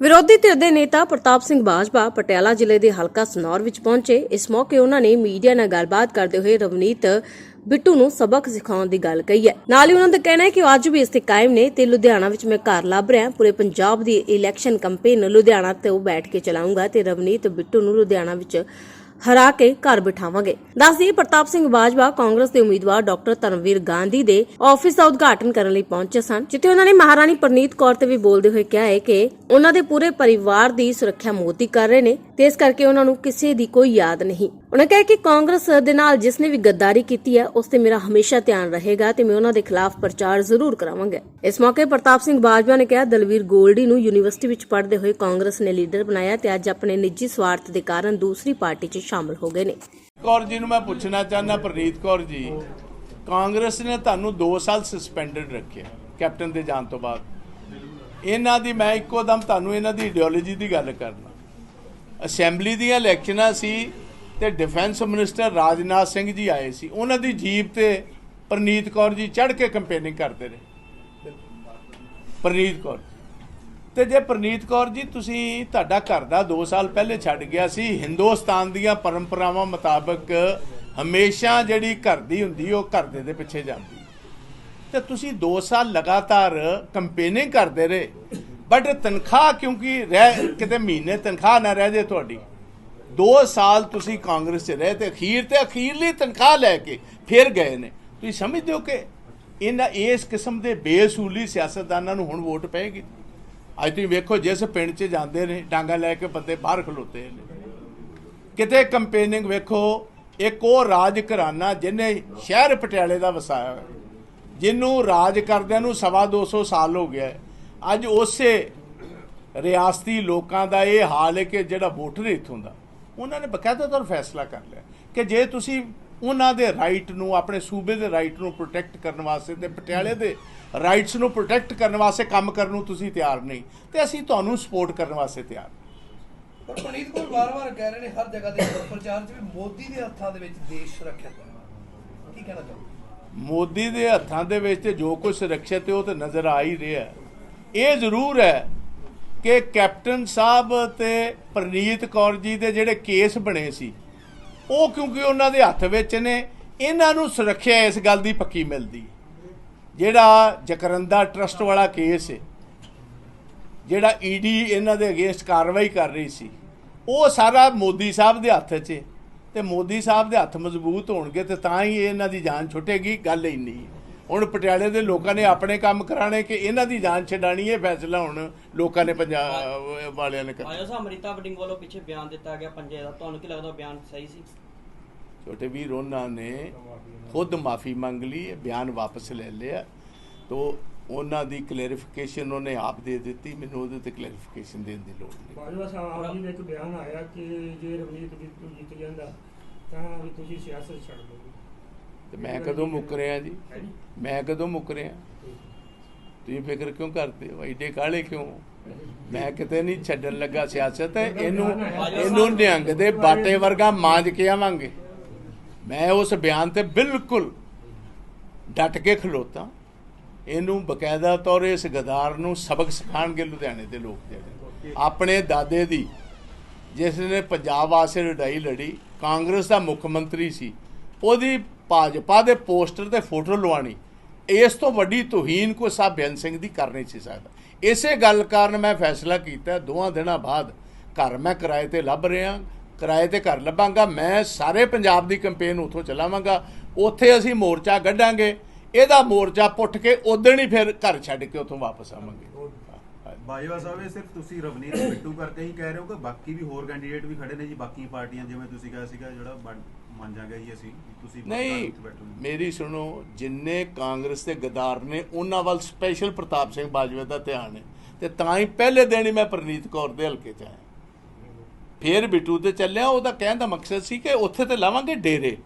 ਵਿਰੋਧੀ ਧਿਰ ਦੇ ਨੇਤਾ ਪ੍ਰਤਾਪ ਸਿੰਘ ਬਾਜਵਾ ਪਟਿਆਲਾ ਜ਼ਿਲ੍ਹੇ ਦੇ ਹਲਕਾ ਸਨੌਰ ਵਿੱਚ ਪਹੁੰਚੇ। ਇਸ ਮੌਕੇ ਉਹਨਾਂ ਨੇ ਮੀਡੀਆ ਨਾਲ ਗੱਲਬਾਤ ਕਰਦੇ ਹੋਏ ਰਵਨੀਤ ਬਿੱਟੂ ਨੂੰ ਸਬਕ ਸਿਖਾਉਣ ਦੀ ਗੱਲ ਕਹੀ ਹੈ। ਨਾਲ ਹੀ ਉਹਨਾਂ ਦਾ ਕਹਿਣਾ ਹੈ ਕਿ ਉਹ ਅੱਜ ਵੀ ਇਸ ਤੇ ਕਾਇਮ ਨੇ ਤੇ ਲੁਧਿਆਣਾ ਵਿੱਚ ਮੈਂ ਘਰ ਲੱਭ ਰਿਹਾ, ਪੂਰੇ ਪੰਜਾਬ ਦੀ ਇਲੈਕਸ਼ਨ ਕੈਂਪੇਨ ਲੁਧਿਆਣਾ ਤੇ ਉਹ ਬੈਠ ਕੇ ਚਲਾਉਂਗਾ ਤੇ ਰਵਨੀਤ ਬਿੱਟੂ ਨੂੰ ਲੁਧਿਆਣਾ ਵਿੱਚ ਹਰਾ ਕੇ ਘਰ ਬਿਠਾਵਾਂਗੇ। ਦੱਸਦੀ ਪ੍ਰਤਾਪ ਸਿੰਘ ਬਾਜਵਾ ਕਾਂਗਰਸ ਦੇ ਉਮੀਦਵਾਰ ਡਾਕਟਰ ਧਰਮਵੀਰ ਗਾਂਧੀ ਦੇ ਆਫਿਸ ਦਾ ਉਦਘਾਟਨ ਕਰਨ ਲਈ ਪਹੁੰਚੇ ਸਨ, ਜਿੱਥੇ ਉਹਨਾਂ ਨੇ ਮਹਾਰਾਣੀ ਪ੍ਰਨੀਤ ਕੌਰ ਤੇ ਵੀ ਬੋਲਦੇ ਹੋਏ ਕਿਹਾ ਹੈ ਕਿ ਉਹਨਾਂ ਦੇ ਪੂਰੇ ਪਰਿਵਾਰ ਦੀ ਸੁਰੱਖਿਆ ਮੋਦੀ ਕਰ ਰਹੇ ਨੇ ਤੇ ਇਸ ਕਰਕੇ ਉਹਨਾਂ ਨੂੰ ਕਿਸੇ ਦੀ ਕੋਈ ਯਾਦ ਨਹੀਂ। ਉਹਨਾਂ ਕਿਹਾ ਕਿ ਕਾਂਗਰਸ ਦੇ ਨਾਲ ਜਿਸ ਨੇ ਵੀ ਗੱਦਾਰੀ ਕੀਤੀ ਹੈ, ਉਸ ਤੇ ਮੇਰਾ ਹਮੇਸ਼ਾ ਧਿਆਨ ਰਹੇਗਾ ਤੇ ਮੈਂ ਉਹਨਾਂ ਦੇ ਖਿਲਾਫ ਪ੍ਰਚਾਰ ਜ਼ਰੂਰ ਕਰਾਵਾਂਗਾ। ਇਸ ਮੌਕੇ ਪ੍ਰਤਾਪ ਸਿੰਘ ਬਾਜਵਾ ਨੇ ਕਿਹਾ, ਦਲਵੀਰ ਗੋਲਡੀ ਨੂੰ ਯੂਨੀਵਰਸਿਟੀ ਵਿੱਚ ਪੜ੍ਹਦੇ ਹੋਏ ਕਾਂਗਰਸ ਨੇ ਲੀਡਰ ਬਣਾਇਆ ਤੇ ਅੱਜ ਆਪਣੇ ਨਿੱਜੀ ਸਵਾਰਥ ਦੇ ਕਾਰਨ ਦੂਸਰੀ ਪਾਰਟੀ 'ਚ ਸ਼ਾਮਲ ਹੋ ਗਏ ਨੇ। ਕੌਰ ਜੀ ਨੂੰ ਮੈਂ ਪੁੱਛਣਾ ਚਾਹੁੰਦਾ, ਪ੍ਰਨੀਤ ਕੌਰ ਜੀ। ਕਾਂਗਰਸ ਨੇ ਤੁਹਾਨੂੰ 2 ਸਾਲ ਸਸਪੈਂਡਡ ਰੱਖਿਆ ਕੈਪਟਨ ਦੇ ਜਾਣ ਤੋਂ ਬਾਅਦ। ਇਹਨਾਂ ਦੀ ਮੈਂ ਇੱਕੋ ਦਮ ਤੁਹਾਨੂੰ ਇਹਨਾਂ ਦੀ ਆਈਡੀਓਲੋਜੀ ਦੀ ਗੱਲ ਕਰਨਾ ਅਸੈਂਬਲੀ ਦੀਆਂ ਇਲੈਕਸ਼ਨਾਂ ਸੀ ਤੇ ਡਿਫੈਂਸ ਮਿਨਿਸਟਰ ਰਾਜਨਾਥ ਸਿੰਘ ਜੀ ਆਏ ਸੀ। ਉਹਨਾਂ ਦੀ ਜੀਪ ਤੇ ਪ੍ਰਨੀਤ ਕੌਰ ਜੀ ਚੜ੍ਹ ਕੇ ਕੰਪੇਨਿੰਗ ਕਰਦੇ ਰਹੇ। ਪ੍ਰਨੀਤ ਕੌਰ। ਤੇ ਜੇ ਪ੍ਰਨੀਤ ਕੌਰ ਜੀ, ਤੁਸੀਂ ਤੁਹਾਡਾ ਘਰ ਦਾ 2 ਸਾਲ ਪਹਿਲੇ ਛੱਡ ਗਿਆ ਸੀ, ਹਿੰਦੁਸਤਾਨ ਦੀਆਂ ਪਰੰਪਰਾਵਾਂ ਮੁਤਾਬਕ ਹਮੇਸ਼ਾ ਜਿਹੜੀ ਘਰ ਦੀ ਹੁੰਦੀ, ਉਹ ਘਰ ਦੇ ਦੇ ਪਿੱਛੇ ਜਾਂਦੀ। ਤੇ ਤੁਸੀਂ 2 ਸਾਲ ਲਗਾਤਾਰ ਕੰਪੇਨਿੰਗ ਕਰਦੇ ਰਹੇ ਬਟ ਤਨਖਾਹ ਕਿਉਂਕਿ ਰਹਿ, ਕਿਤੇ ਮਹੀਨੇ ਤਨਖਾਹ ਨਾ ਰਹਿ ਜੇ ਤੁਹਾਡੀ। 2 ਸਾਲ ਤੁਸੀਂ ਕਾਂਗਰਸ 'ਚ ਰਹੇ ਤੇ ਅਖੀਰ ਤੇ ਅਖੀਰਲੀ ਤਨਖਾਹ ਲੈ ਕੇ ਫਿਰ ਗਏ ਨੇ। ਤੁਸੀਂ ਸਮਝਦੇ ਹੋ ਕਿ ਇਹਨਾਂ ਇਸ ਕਿਸਮ ਦੇ ਬੇਸੂਲੀ ਸਿਆਸਤਦਾਨਾਂ ਨੂੰ ਹੁਣ ਵੋਟ ਪਏਗੀ? ਅੱਜ ਤੁਸੀਂ ਵੇਖੋ ਜਿਸ ਪਿੰਡ 'ਚ ਜਾਂਦੇ ਨੇ, ਡਾਂਗਾ ਲੈ ਕੇ ਬੰਦੇ ਬਾਹਰ ਖਲੋਤੇ ਨੇ। ਕਿਤੇ ਕੰਪੇਨਿੰਗ ਵੇਖੋ, ਇੱਕ ਉਹ ਰਾਜ ਘਰਾਨਾ ਜਿਹਨੇ ਸ਼ਹਿਰ ਪਟਿਆਲੇ ਦਾ ਵਸਾਇਆ ਹੋਇਆ, ਜਿਹਨੂੰ ਰਾਜ ਕਰਦਿਆਂ ਨੂੰ ਸਵਾ 200 ਸਾਲ ਹੋ ਗਿਆ ਅੱਜ ਉਸੇ ਰਿਆਸਤੀ ਲੋਕਾਂ ਦਾ ਇਹ ਹਾਲ ਹੈ ਕਿ ਜਿਹੜਾ ਵੋਟਰ ਹੈ ਇੱਥੋਂ ਦਾ। ਉਹਨਾਂ ਨੇ ਬਕਾਇਦਾ ਤੌਰ ਫੈਸਲਾ ਕਰ ਲਿਆ ਕਿ ਜੇ ਤੁਸੀਂ ਉਹਨਾਂ ਦੇ ਰਾਈਟ ਨੂੰ ਆਪਣੇ ਸੂਬੇ ਦੇ ਰਾਈਟ ਨੂੰ ਪ੍ਰੋਟੈਕਟ ਕਰਨ ਵਾਸਤੇ ਤੇ ਪਟਿਆਲੇ ਦੇ ਰਾਈਟਸ ਨੂੰ ਪ੍ਰੋਟੈਕਟ ਕਰਨ ਵਾਸਤੇ ਕੰਮ ਕਰਨ ਨੂੰ ਤੁਸੀਂ ਤਿਆਰ ਨਹੀਂ ਤੇ ਅਸੀਂ ਤੁਹਾਨੂੰ ਸਪੋਰਟ ਕਰਨ ਵਾਸਤੇ ਤਿਆਰ। ਪਰ ਪਨੀਤ ਕੋਲ ਵਾਰ-ਵਾਰ ਕਹਿ ਰਹੇ ਨੇ ਹਰ ਜਗ੍ਹਾ ਦੇ ਪ੍ਰਚਾਰ 'ਚ ਵੀ ਮੋਦੀ ਦੇ ਹੱਥਾਂ ਦੇ ਵਿੱਚ ਦੇਸ਼ ਸੁਰੱਖਿਅਤ ਹੈ ਕੀ ਕਹਿਣਾ ਚਾਹੋਗੇ ਮੋਦੀ ਦੇ ਹੱਥਾਂ ਦੇ ਵਿੱਚ ਤੇ ਜੋ ਕੁਝ ਸੁਰੱਖਿਅਤ ਹੈ ਉਹ ਤੇ ਨਜ਼ਰ ਆ ਹੀ ਰਿਹਾ ਹੈ। ਇਹ ਜ਼ਰੂਰ ਹੈ ਕਿ ਕੈਪਟਨ ਸਾਹਿਬ ਤੇ ਪ੍ਰਨੀਤ ਕੌਰ ਜੀ ਦੇ ਜਿਹੜੇ ਕੇਸ ਬਣੇ ਸੀ, ਉਹ ਕਿਉਂਕਿ ਉਹਨਾਂ ਦੇ ਹੱਥ ਵਿੱਚ ਨੇ, ਇਹਨਾਂ ਨੂੰ ਸੁਰੱਖਿਆ ਇਸ ਗੱਲ ਦੀ ਪੱਕੀ ਮਿਲਦੀ ਜਿਹੜਾ ਜਕਰੰਦਾ ਟਰਸਟ ਵਾਲਾ ਕੇਸ ਹੈ, ਜਿਹੜਾ ਈਡੀ ਇਹਨਾਂ ਦੇ ਅਗੇਂਸਟ ਕਾਰਵਾਈ ਕਰ ਰਹੀ ਸੀ, ਉਹ ਸਾਰਾ ਮੋਦੀ ਸਾਹਿਬ ਦੇ ਹੱਥ 'ਚ ਹੈ। ਤੇ ਮੋਦੀ ਸਾਹਿਬ ਦੇ ਹੱਥ ਮਜ਼ਬੂਤ ਹੋਣਗੇ ਤੇ ਤਾਂ ਹੀ ਇਹਨਾਂ ਦੀ ਜਾਨ ਛੁੱਟੇਗੀ, ਗੱਲ ਇੰਨੀ ਹੈ। ਹੁਣ ਪਟਿਆਲੇ ਦੇ ਲੋਕਾਂ ਨੇ ਆਪਣੇ ਕੰਮ ਕਰਾਣੇ ਕਿ ਇਹਨਾਂ ਦੀ ਜਾਨ ਛਡਾਣੀ ਇਹ ਫੈਸਲਾ ਹੁਣ ਲੋਕਾਂ ਨੇ ਪੰਜਾਬ ਵਾਲਿਆਂ ਨੇ ਕਰਨਾ। ਆਇਆ ਸਾ ਅਮਰਿਤਾ ਵਡਿੰਗ ਵੱਲੋਂ ਪਿੱਛੇ ਬਿਆਨ ਦਿੱਤਾ ਗਿਆ ਪੰਜੇ ਦਾ। ਤੁਹਾਨੂੰ ਕੀ ਲੱਗਦਾ ਬਿਆਨ ਸਹੀ ਸੀ? ਛੋਟੇ ਵੀਰ ਉਹਨਾਂ ਨੇ ਖੁਦ ਮਾਫੀ ਮੰਗ ਲਈ ਬਿਆਨ ਵਾਪਸ ਲੈ ਲਿਆ। ਤੋ ਉਹਨਾਂ ਦੀ ਕਲੈਰੀਫਿਕੇਸ਼ਨ ਉਹਨੇ ਆਪ ਦੇ ਦਿੱਤੀ ਮੈਨੂੰ ਉਹਦੇ ਤੇ ਕਲੈਰੀਫਿਕੇਸ਼ਨ ਦੇਣ ਦੀ ਲੋੜ ਨਹੀਂ। ਬਾਜਵਾ ਸਾਹਿਬ ਜੀ ਦਾ ਇੱਕ ਬਿਆਨ ਆਇਆ ਕਿ ਜੇ ਰਵਨੀਤ ਬਿੱਟੂ ਜਿੱਤ ਜਾਂਦਾ ਤਾਂ ਵੀ ਤੁਸੀਂ ਸਿਆਸਤ ਛੱਡ ਦਿਓਗੇ ਤੇ ਮੈਂ ਕਦੋਂ ਮੁੱਕ ਰਿਹਾ ਜੀ? ਮੈਂ ਕਦੋਂ ਮੁੱਕ ਰਿਹਾ? ਤੁਸੀਂ ਫਿਕਰ ਕਿਉਂ ਕਰਦੇ ਹੋ? ਐਡੇ ਕਾਲੇ ਕਿਉਂ ਮੈਂ ਕਿਤੇ ਨਹੀਂ ਛੱਡਣ ਲੱਗਾ ਸਿਆਸਤ, ਇਹਨੂੰ ਇਹਨੂੰ ਨਿਹੰਗ ਦੇ ਬਾਟੇ ਵਰਗਾ ਮਾਂਜ ਕੇ ਆਵਾਂਗੇ। ਮੈਂ ਉਸ ਬਿਆਨ ਤੇ ਬਿਲਕੁਲ ਡਟ ਕੇ ਖਲੋਤਾ। ਇਹਨੂੰ ਬਕਾਇਦਾ ਤੌਰ ਇਸ ਗਦਾਰ ਨੂੰ ਸਬਕ ਸਿਖਾਣਗੇ ਲੁਧਿਆਣੇ ਦੇ ਲੋਕ ਜਿਹੜੇ। ਆਪਣੇ ਦਾਦੇ ਦੀ, ਜਿਸ ਨੇ ਪੰਜਾਬ ਵਾਸਤੇ ਲੜਾਈ ਲੜੀ, ਕਾਂਗਰਸ ਦਾ ਮੁੱਖ ਮੰਤਰੀ ਸੀ ਉਹਦੀ ਭਾਜਪਾ ਦੇ ਪੋਸਟਰ ਤੇ ਫੋਟੋ ਲਵਾਣੀ ਇਸ ਤੋਂ ਵੱਡੀ ਤੋਹੀਨ ਕੋਈ ਸਾਹਿਬ ਬੇਅੰਤ ਸਿੰਘ ਦੀ ਕਰ ਨਹੀਂ ਸੀ ਸਕਦਾ ਇਸੇ ਗੱਲ ਕਾਰਨ ਮੈਂ ਫੈਸਲਾ ਕੀਤਾ, ਦੋਹਾਂ ਦਿਨਾਂ ਬਾਅਦ ਘਰ ਮੈਂ ਕਿਰਾਏ ਤੇ ਲੱਭ ਰਿਹਾ, ਕਿਰਾਏ ਤੇ ਘਰ ਲੱਭਾਂਗਾ, ਮੈਂ ਸਾਰੇ ਪੰਜਾਬ ਦੀ ਕੈਂਪੇਨ ਉਥੋਂ ਚਲਾਵਾਂਗਾ, ਉੱਥੇ ਅਸੀਂ ਮੋਰਚਾ ਕੱਢਾਂਗੇ, ਇਹਦਾ ਮੋਰਚਾ ਪੁੱਟ ਕੇ ਉਦਣ ਹੀ ਫਿਰ ਘਰ ਛੱਡ ਕੇ ਉਥੋਂ ਵਾਪਸ ਆਵਾਂਗੇ। ਬਾਜਵਾ ਸਾਹਿਬ, ਇਹ ਸਿਰਫ ਤੁਸੀਂ ਰਵਨੀਤ ਬਿੱਟੂ ਕਰਕੇ ਹੀ ਕਹਿ ਰਹੇ ਹੋ ਕਿ ਬਾਕੀ ਵੀ ਹੋਰ ਕੈਂਡੀਡੇਟ ਵੀ ਖੜੇ ਨੇ ਜੀ, ਬਾਕੀ ਪਾਰਟੀਆਂ, ਜਿਵੇਂ ਤੁਸੀਂ ਕਿਹਾ ਸੀਗਾ ਜਿਹੜਾ ਮੰਨ ਜਾਗੇ ਜੀ ਅਸੀਂ ਤੁਸੀਂ ਨਹੀਂ ਉੱਥੇ ਬੈਠੋ ਜੀ। ਮੇਰੀ ਸੁਣੋ ਜਿੰਨੇ ਕਾਂਗਰਸ ਦੇ ਗਦਾਰ ਨੇ ਉਹਨਾਂ ਵੱਲ ਸਪੈਸ਼ਲ ਪ੍ਰਤਾਪ ਸਿੰਘ ਬਾਜਵੇ ਦਾ ਧਿਆਨ ਹੈ। ਤੇ ਤਾਂ ਹੀ ਪਹਿਲੇ ਦਿਨ ਹੀ ਮੈਂ ਪ੍ਰਨੀਤ ਕੌਰ ਦੇ ਹਲਕੇ 'ਚ ਆਇਆ। ਫੇਰ ਬਿੱਟੂ ਤੇ ਚੱਲਿਆ ਉਹਦਾ ਕਹਿਣ ਦਾ ਮਕਸਦ ਸੀ ਕਿ ਉੱਥੇ ਤੇ ਲਾਵਾਂਗੇ ਡੇਰੇ।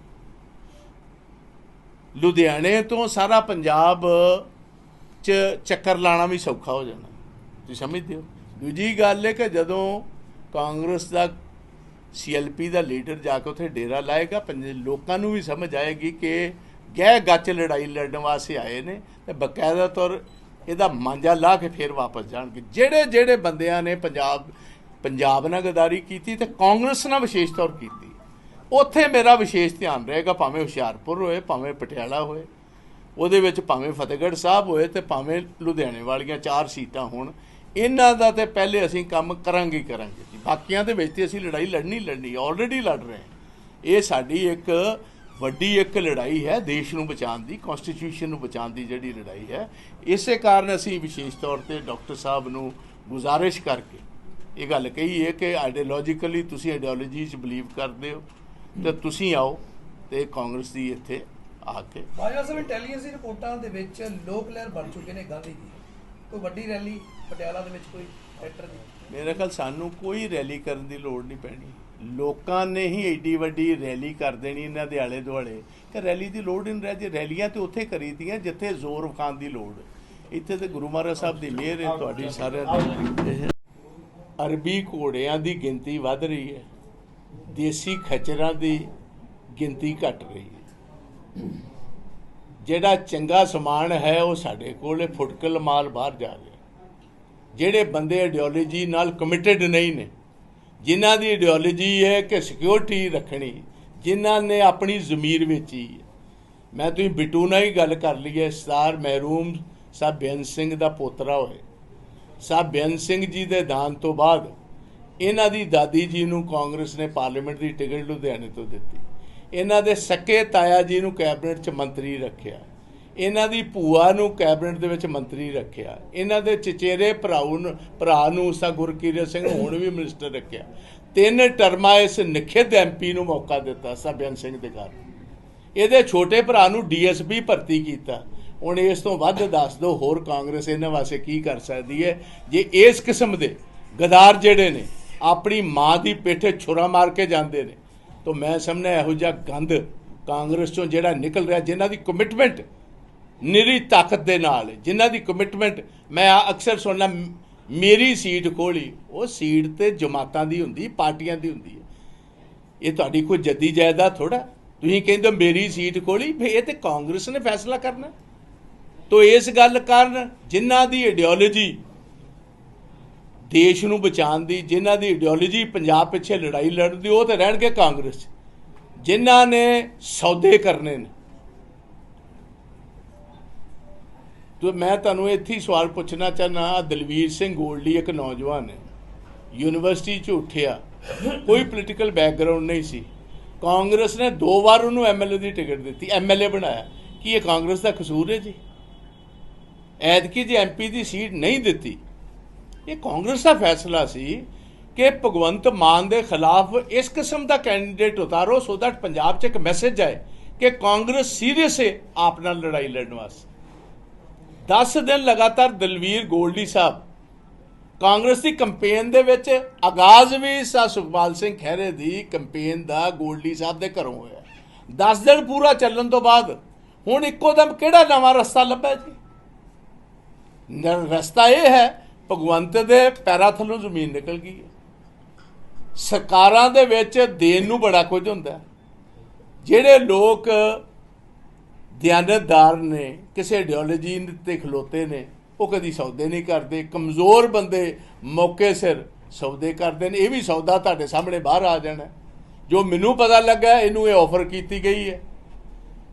ਲੁਧਿਆਣੇ ਤੋਂ ਸਾਰਾ ਪੰਜਾਬ 'ਚ ਚੱਕਰ ਲਾਣਾ ਵੀ ਸੌਖਾ ਹੋ ਜਾਣਾ। ਤੁਸੀਂ ਸਮਝਦੇ ਹੋ? ਦੂਜੀ ਗੱਲ ਹੈ ਕਿ ਜਦੋਂ ਕਾਂਗਰਸ ਦਾ ਸੀਐਲਪੀ ਦਾ ਲੀਡਰ ਜਾ ਕੇ ਉੱਥੇ ਡੇਰਾ ਲਾਏਗਾ, ਪੰਜ ਲੋਕਾਂ ਨੂੰ ਵੀ ਸਮਝ ਆਏਗੀ ਕਿ ਗਹਿ ਗੱਚ ਲੜਾਈ ਲੜਨ ਵਾਸਤੇ ਆਏ ਨੇ ਤੇ ਬਕਾਇਦਾ ਤੌਰ ਇਹਦਾ ਮਾਂਜਾ ਲਾ ਕੇ ਫੇਰ ਵਾਪਸ ਜਾਣਗੇ। ਜਿਹੜੇ ਜਿਹੜੇ ਬੰਦਿਆਂ ਨੇ ਪੰਜਾਬ ਪੰਜਾਬ ਨਾਲ ਗਦਾਰੀ ਕੀਤੀ ਤੇ ਕਾਂਗਰਸ ਨਾਲ ਵਿਸ਼ੇਸ਼ ਤੌਰ ਕੀਤੀ, ਉੱਥੇ ਮੇਰਾ ਵਿਸ਼ੇਸ਼ ਧਿਆਨ ਰਹੇਗਾ, ਭਾਵੇਂ ਹੁਸ਼ਿਆਰਪੁਰ ਹੋਏ, ਭਾਵੇਂ ਪਟਿਆਲਾ ਹੋਏ, ਉਹਦੇ ਵਿੱਚ ਭਾਵੇਂ ਫਤਿਹਗੜ੍ਹ ਸਾਹਿਬ ਹੋਏ ਤੇ ਭਾਵੇਂ ਲੁਧਿਆਣੇ ਵਾਲੀਆਂ ਚਾਰ ਸੀਟਾਂ ਹੋਣ। ਇਹਨਾਂ ਦਾ ਤੇ ਪਹਿਲੇ ਅਸੀਂ ਕੰਮ ਕਰਾਂਗੇ ਕਰਾਂਗੇ ਜੀ। ਬਾਕੀਆਂ ਦੇ ਵਿੱਚ ਤੇ ਅਸੀਂ ਲੜਾਈ ਲੜਨੀ ਲੜਨੀ ਆਲਰੇਡੀ ਲੜ ਰਹੇ ਇਹ ਸਾਡੀ ਇੱਕ ਵੱਡੀ ਇੱਕ ਲੜਾਈ ਹੈ ਦੇਸ਼ ਨੂੰ ਬਚਾਉਣ ਦੀ ਕਨਸਟੀਟਿਊਸ਼ਨ ਨੂੰ ਬਚਾਉਣ ਦੀ ਜਿਹੜੀ ਲੜਾਈ ਹੈ। ਇਸੇ ਕਾਰਨ ਅਸੀਂ ਵਿਸ਼ੇਸ਼ ਤੌਰ ਤੇ ਡਾਕਟਰ ਸਾਹਿਬ ਨੂੰ ਗੁਜ਼ਾਰਿਸ਼ ਕਰਕੇ ਇਹ ਗੱਲ ਕਹੀ ਹੈ ਕਿ ਆਈਡੀਓਲੋਜੀਕਲੀ ਤੁਸੀਂ ਆਈਡੀਓਲੋਜੀ 'ਚ ਬਲੀਵ ਕਰਦੇ ਹੋ, ਤੇ ਤੁਸੀਂ ਆਓ ਤੇ ਕਾਂਗਰਸ ਦੀ ਇੱਥੇ ਆ ਕੇ ਬਾਜਵਾ ਸਾਹਿਬ ਇੰਟੈਲੀਜੈਂਸ ਰਿਪੋਰਟਾਂ ਦੇ ਵਿੱਚ ਲੋਕ ਲਹਿਰ ਬਣ ਚੁੱਕੇ ਨੇ ਗਾਂਧੀ ਜੀ। ਕੋਈ ਵੱਡੀ ਰੈਲੀ ਪਟਿਆਲਾ ਦੇ ਵਿੱਚ ਕੋਈ ਐਕਟਰ ਦੀ ਮੇਰੇ ਖਿਆਲ ਸਾਨੂੰ ਕੋਈ ਰੈਲੀ ਕਰਨ ਦੀ ਲੋੜ ਨਹੀਂ ਪੈਣੀ। ਲੋਕਾਂ ਨੇ ਹੀ ਏਡੀ ਵੱਡੀ ਰੈਲੀ ਕਰ ਦੇਣੀ ਇਹਨਾਂ ਦੇ ਆਲੇ ਦੁਆਲੇ ਕਿ ਰੈਲੀ ਦੀ ਲੋੜ ਹੀ ਨਹੀਂ ਰਹਿ, ਜੇ ਰੈਲੀਆਂ ਤੇ ਉੱਥੇ ਕਰੀਦੀਆਂ ਜਿੱਥੇ ਜ਼ੋਰ ਵਿਖਾਉਣ ਦੀ ਲੋੜ। ਇੱਥੇ ਤੇ ਗੁਰੂ ਮਹਾਰਾਜ ਸਾਹਿਬ ਦੀ ਮਿਹਰ ਹੈ, ਤੁਹਾਡੀ ਸਾਰਿਆਂ ਦੀ। ਅਰਬੀ ਘੋੜਿਆਂ ਦੀ ਗਿਣਤੀ ਵੱਧ ਰਹੀ ਹੈ। ਦੇਸੀ ਖਚਰਾਂ ਦੀ ਗਿਣਤੀ ਘਟ ਰਹੀ ਹੈ। ਜਿਹੜਾ ਚੰਗਾ ਸਮਾਨ ਹੈ, ਉਹ ਸਾਡੇ ਕੋਲੇ ਫੁਟਕਲ ਮਾਲ ਬਾਹਰ ਜਾ ਰਿਹਾ। ਜਿਹੜੇ ਬੰਦੇ ਆਈਡੀਓਲੋਜੀ ਨਾਲ ਕਮਿਟਡ ਨਹੀਂ ਨੇ, ਜਿਨ੍ਹਾਂ ਦੀ ਆਈਡੀਓਲੋਜੀ ਹੈ ਕਿ ਸਿਕਿਉਰਿਟੀ ਰੱਖਣੀ, ਜਿਨ੍ਹਾਂ ਨੇ ਆਪਣੀ ਜ਼ਮੀਰ ਵੇਚੀ ਮੈਂ ਤੁਸੀਂ ਬਿੱਟੂ ਨਾਲ ਹੀ ਗੱਲ ਕਰ ਲਈ ਹੈ ਸਤਾਰ ਮਹਿਰੂਮ ਸਾਹਿਬ ਬੇਅੰਤ ਸਿੰਘ ਦਾ ਪੋਤਰਾ ਹੋਏ। ਸਾਹਿਬ ਬੇਅੰਤ ਸਿੰਘ ਜੀ ਦੇ ਦਾਨ ਤੋਂ ਬਾਅਦ ਇਹਨਾਂ ਦੀ ਦਾਦੀ ਜੀ ਨੂੰ ਕਾਂਗਰਸ ਨੇ ਪਾਰਲੀਮੈਂਟ ਦੀ ਟਿਕਟ ਲੁਧਿਆਣੇ ਤੋਂ ਦਿੱਤੀ। ਇਹਨਾਂ ਦੇ ਸਕੇ ਤਾਇਆ ਜੀ ਨੂੰ ਕੈਬਨਿਟ 'ਚ ਮੰਤਰੀ ਰੱਖਿਆ। ਇਹਨਾਂ ਦੀ ਭੂਆ ਨੂੰ ਕੈਬਨਿਟ ਦੇ ਵਿੱਚ ਮੰਤਰੀ ਰੱਖਿਆ। ਇਹਨਾਂ ਦੇ ਚਚੇਰੇ ਭਰਾਉ ਨੂੰ ਭਰਾ ਨੂੰ ਸਾ ਗੁਰਕੀਰਤ ਸਿੰਘ ਹੁਣ ਵੀ ਮਿਨਿਸਟਰ ਰੱਖਿਆ। ਤਿੰਨ ਟਰਮਾਂ ਇਸ ਨਿਖਿਤ ਐਮਪੀ ਨੂੰ ਮੌਕਾ ਦਿੱਤਾ ਸਭਿਆਨ ਸਿੰਘ ਦੇ ਘਰ। ਇਹਦੇ ਛੋਟੇ ਭਰਾ ਨੂੰ ਡੀਐਸਪੀ ਭਰਤੀ ਕੀਤਾ। ਹੁਣ ਇਸ ਤੋਂ ਵੱਧ ਦੱਸ ਦਿਓ ਹੋਰ ਕਾਂਗਰਸ ਇਹਨਾਂ ਵਾਸਤੇ ਕੀ ਕਰ ਸਕਦੀ ਹੈ? ਜੇ ਇਸ ਕਿਸਮ ਦੇ ਗਦਾਰ ਜਿਹੜੇ ਨੇ, ਆਪਣੀ ਮਾਂ ਦੀ ਪਿੱਠ ਛੁਰਾ ਮਾਰ ਕੇ ਜਾਂਦੇ ਨੇ, ਤਾਂ ਮੈਂ ਸਮਝਣਾ ਇਹੋ ਜਿਹਾ ਗੰਦ ਕਾਂਗਰਸ ਚੋਂ ਜਿਹੜਾ ਨਿਕਲ ਰਿਹਾ, ਜਿਨ੍ਹਾਂ ਦੀ ਕਮਿਟਮੈਂਟ ਨਿਰੀ ਤਾਕਤ ਦੇ ਨਾਲ, ਜਿਨ੍ਹਾਂ ਦੀ ਕਮਿਟਮੈਂਟ ਮੈਂ ਅਕਸਰ ਸੁਣਨਾ, ਮੇਰੀ ਸੀਟ ਖੋਲੀ ਉਹ ਸੀਟ ਤੇ ਜਮਾਤਾਂ ਦੀ ਹੁੰਦੀ, ਪਾਰਟੀਆਂ ਦੀ ਹੁੰਦੀ ਹੈ। ਇਹ ਤੁਹਾਡੀ ਕੋਈ ਜੱਦੀ ਜਾਇਦਾਦ ਥੋੜਾ ਤੁਸੀਂ ਕਹਿੰਦੇ ਮੇਰੀ ਸੀਟ ਖੋਲੀ ਫੇ ਇਹ ਤੇ ਕਾਂਗਰਸ ਨੇ ਫੈਸਲਾ ਕਰਨਾ। ਤੋ ਇਸ ਗੱਲ ਕਾਰਨ ਜਿਨ੍ਹਾਂ ਦੀ ਆਈਡੀਓਲੋਜੀ ਦੇਸ਼ ਨੂੰ ਬਚਾਉਣ ਦੀ, ਜਿਨ੍ਹਾਂ ਦੀ ਆਈਡੀਓਲੋਜੀ ਪੰਜਾਬ ਪਿੱਛੇ ਲੜਾਈ ਲੜਨ ਦੀ, ਉਹ ਤੇ ਰਹਿਣਗੇ ਕਾਂਗਰਸ। 'ਚ। ਜਿਨ੍ਹਾਂ ਨੇ ਸੌਦੇ ਕਰਨੇ ਨੇ ਤੋ ਮੈਂ ਤੁਹਾਨੂੰ ਇੱਥੇ ਹੀ ਸਵਾਲ ਪੁੱਛਣਾ ਚਾਹਨਾ ਦਲਵੀਰ ਸਿੰਘ ਗੋਲਡੀ ਇੱਕ ਨੌਜਵਾਨ ਹੈ। ਯੂਨੀਵਰਸਿਟੀ 'ਚ ਉੱਠਿਆ, ਕੋਈ ਪੋਲੀਟੀਕਲ ਬੈਕਗ੍ਰਾਉਂਡ ਨਹੀਂ ਸੀ। ਕਾਂਗਰਸ ਨੇ ਦੋ ਵਾਰ ਉਹਨੂੰ ਐਮਐਲਏ ਦੀ ਟਿਕਟ ਦਿੱਤੀ ਐਮਐਲਏ ਬਣਾਇਆ। ਕੀ ਇਹ ਕਾਂਗਰਸ ਦਾ ਕਸੂਰ ਹੈ ਜੀ? ਐਤਕੀ ਜੇ ਐਮਪੀ ਦੀ ਸੀਟ ਨਹੀਂ ਦਿੱਤੀ, ਇਹ ਕਾਂਗਰਸ ਦਾ ਫੈਸਲਾ ਸੀ ਕਿ ਭਗਵੰਤ ਮਾਨ ਦੇ ਖਿਲਾਫ ਇਸ ਕਿਸਮ ਦਾ ਕੈਂਡੀਡੇਟ ਉਤਾਰੋ ਸੋ ਦੈਟ ਪੰਜਾਬ 'ਚ ਇੱਕ ਮੈਸੇਜ ਆਏ ਕਿ ਕਾਂਗਰਸ ਸੀਰੀਅਸ ਹੈ, ਆਪ ਨਾਲ ਲੜਾਈ ਲੜਨ ਵਾਸਤੇ। 10 ਦਿਨ ਲਗਾਤਾਰ ਦਲਵੀਰ ਗੋਲਡੀ ਸਾਹਿਬ, ਕਾਂਗਰਸ ਦੀ ਕੈਂਪੇਨ ਦੇ ਵਿੱਚ ਆਗਾਜ਼ ਵੀ ਸਾ ਸੁਖਪਾਲ ਸਿੰਘ ਖਹਿਰੇ ਦੀ ਕੈਂਪੇਨ ਦਾ ਗੋਲਡੀ ਸਾਹਿਬ ਦੇ ਘਰੋਂ ਹੋਇਆ। 10 ਦਿਨ ਪੂਰਾ ਚੱਲਣ ਤੋਂ ਬਾਅਦ ਹੁਣ ਇੱਕੋ ਦਮ ਕਿਹੜਾ ਨਵਾਂ ਰਸਤਾ ਲੱਭਿਆ ਜੀ? ਰਸਤਾ ਇਹ ਹੈ, ਭਗਵੰਤ ਦੇ ਪੈਰਾਂ ਥੱਲੋਂ ਜ਼ਮੀਨ ਨਿਕਲ ਗਈ ਹੈ। ਸਰਕਾਰਾਂ ਦੇ ਵਿੱਚ ਦੇਣ ਨੂੰ ਬੜਾ ਕੁਝ ਹੁੰਦਾ ਜਿਹੜੇ ਲੋਕ ਦਿਆਨਤਦਾਰ ਨੇ, ਕਿਸੇ ਆਈਡੀਓਲੋਜੀ ਤੇ ਖਲੋਤੇ ਨੇ, ਉਹ ਕਦੀ ਸੌਦੇ ਨਹੀਂ ਕਰਦੇ। ਕਮਜ਼ੋਰ ਬੰਦੇ ਮੌਕੇ ਸਿਰ ਸੌਦੇ ਕਰਦੇ ਨੇ। ਇਹ ਵੀ ਸੌਦਾ ਤੁਹਾਡੇ ਸਾਹਮਣੇ ਬਾਹਰ ਆ ਜਾਣਾ। ਜੋ ਮੈਨੂੰ ਪਤਾ ਲੱਗਾ, ਇਹਨੂੰ ਇਹ ਆਫਰ ਕੀਤੀ ਗਈ ਹੈ